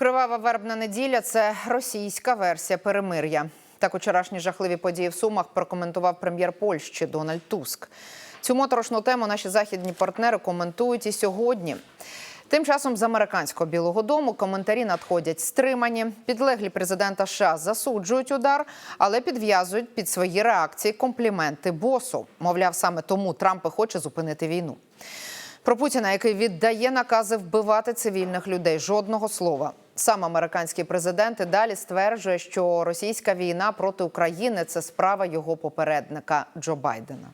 Кривава вербна неділя це російська версія перемир'я. Так вчорашні жахливі події в Сумах прокоментував прем'єр Польщі Дональд Туск. Цю моторошну тему наші західні партнери коментують і сьогодні. Тим часом з американського білого дому коментарі надходять стримані. Підлеглі президента США засуджують удар, але підв'язують під свої реакції компліменти босу. Мовляв, саме тому Трамп і хоче зупинити війну. Про Путіна, який віддає накази вбивати цивільних людей, жодного слова. Сам американський президент і далі стверджує, що російська війна проти України це справа його попередника Джо Байдена.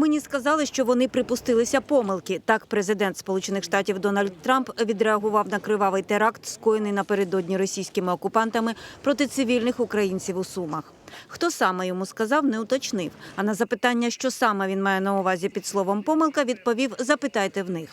Мені сказали, що вони припустилися помилки. Так, президент Сполучених Штатів Дональд Трамп відреагував на кривавий теракт, скоєний напередодні російськими окупантами проти цивільних українців у Сумах. Хто саме йому сказав, не уточнив. А на запитання, що саме він має на увазі під словом помилка, відповів: запитайте в них.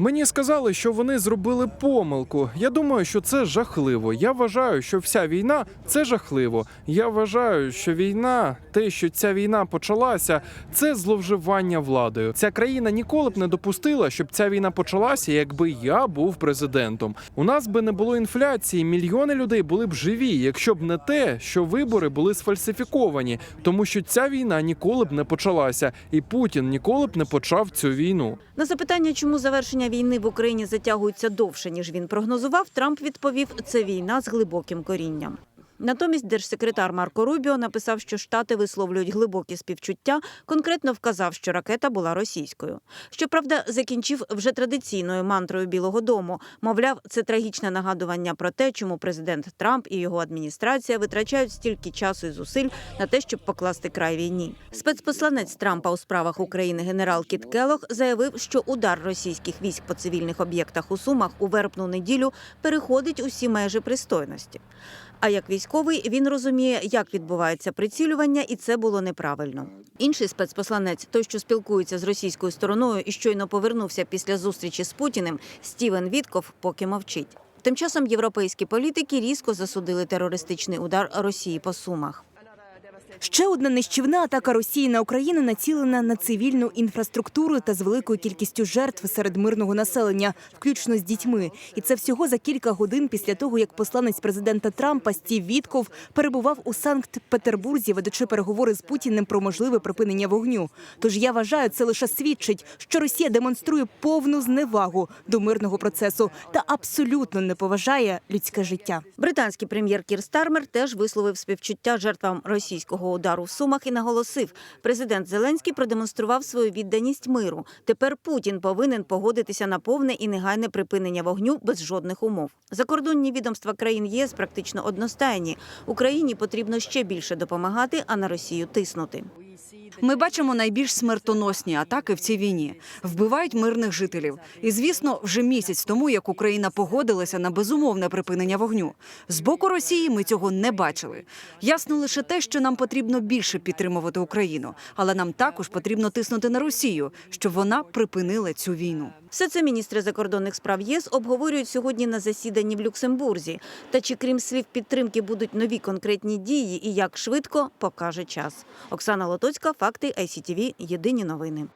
Мені сказали, що вони зробили помилку. Я думаю, що це жахливо. Я вважаю, що вся війна це жахливо. Я вважаю, що війна, те, що ця війна почалася, це зловживання владою. Ця країна ніколи б не допустила, щоб ця війна почалася, якби я був президентом. У нас би не було інфляції, мільйони людей були б живі, якщо б не те, що вибори були сфальсифіковані, тому що ця війна ніколи б не почалася, і Путін ніколи б не почав цю війну. На запитання, чому завершення війни в Україні затягується довше ніж він прогнозував, Трамп відповів: це війна з глибоким корінням. Натомість держсекретар Марко Рубіо написав, що штати висловлюють глибокі співчуття. Конкретно вказав, що ракета була російською. Щоправда, закінчив вже традиційною мантрою Білого Дому. Мовляв, це трагічне нагадування про те, чому президент Трамп і його адміністрація витрачають стільки часу і зусиль на те, щоб покласти край війні. Спецпосланець Трампа у справах України генерал Кіт Келох заявив, що удар російських військ по цивільних об'єктах у Сумах у вербну неділю переходить усі межі пристойності. А як військовий він розуміє, як відбувається прицілювання, і це було неправильно. Інший спецпосланець, той, що спілкується з російською стороною і щойно повернувся після зустрічі з Путіним, Стівен Вітков, поки мовчить. Тим часом європейські політики різко засудили терористичний удар Росії по Сумах. Ще одна нищівна атака Росії на Україну націлена на цивільну інфраструктуру та з великою кількістю жертв серед мирного населення, включно з дітьми. І це всього за кілька годин після того, як посланець президента Трампа Стів Вітков перебував у Санкт-Петербурзі, ведучи переговори з Путіним про можливе припинення вогню. Тож я вважаю, це лише свідчить, що Росія демонструє повну зневагу до мирного процесу та абсолютно не поважає людське життя. Британський прем'єр Кір Стармер теж висловив співчуття жертвам російського удару в Сумах і наголосив, президент Зеленський продемонстрував свою відданість миру. Тепер Путін повинен погодитися на повне і негайне припинення вогню без жодних умов. Закордонні відомства країн ЄС практично одностайні. Україні потрібно ще більше допомагати, а на Росію тиснути. Ми бачимо найбільш смертоносні атаки в цій війні. Вбивають мирних жителів. І звісно, вже місяць тому, як Україна погодилася на безумовне припинення вогню. З боку Росії ми цього не бачили. Ясно лише те, що нам потрібно більше підтримувати Україну, але нам також потрібно тиснути на Росію, щоб вона припинила цю війну. Все це міністри закордонних справ ЄС обговорюють сьогодні на засіданні в Люксембурзі. Та чи крім слів підтримки будуть нові конкретні дії і як швидко покаже час. Оксана Лотоцька, факти ICTV, Єдині новини.